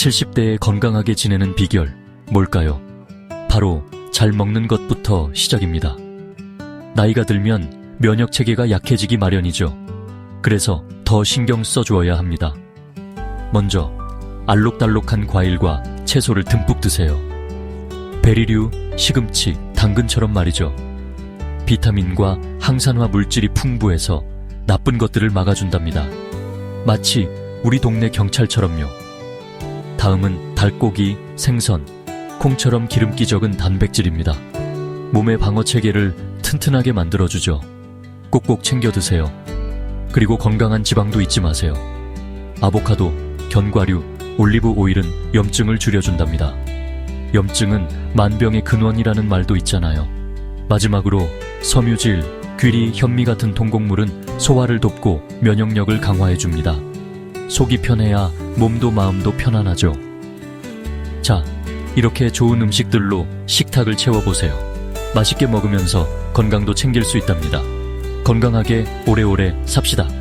70대에 건강하게 지내는 비결, 뭘까요? 바로 잘 먹는 것부터 시작입니다. 나이가 들면 면역 체계가 약해지기 마련이죠. 그래서 더 신경 써주어야 합니다. 먼저, 알록달록한 과일과 채소를 듬뿍 드세요. 베리류, 시금치, 당근처럼 말이죠. 비타민과 항산화 물질이 풍부해서 나쁜 것들을 막아준답니다. 마치 우리 동네 경찰처럼요. 다음은 닭고기, 생선, 콩처럼 기름기 적은 단백질입니다. 몸의 방어 체계를 튼튼하게 만들어주죠. 꼭꼭 챙겨 드세요. 그리고 건강한 지방도 잊지 마세요. 아보카도, 견과류, 올리브 오일은 염증을 줄여준답니다. 염증은 만병의 근원이라는 말도 있잖아요. 마지막으로 섬유질, 귀리, 현미 같은 통곡물은 소화를 돕고 면역력을 강화해줍니다. 속이 편해야 몸도 마음도 편안하죠. 자, 이렇게 좋은 음식들로 식탁을 채워보세요. 맛있게 먹으면서 건강도 챙길 수 있답니다. 건강하게 오래오래 삽시다.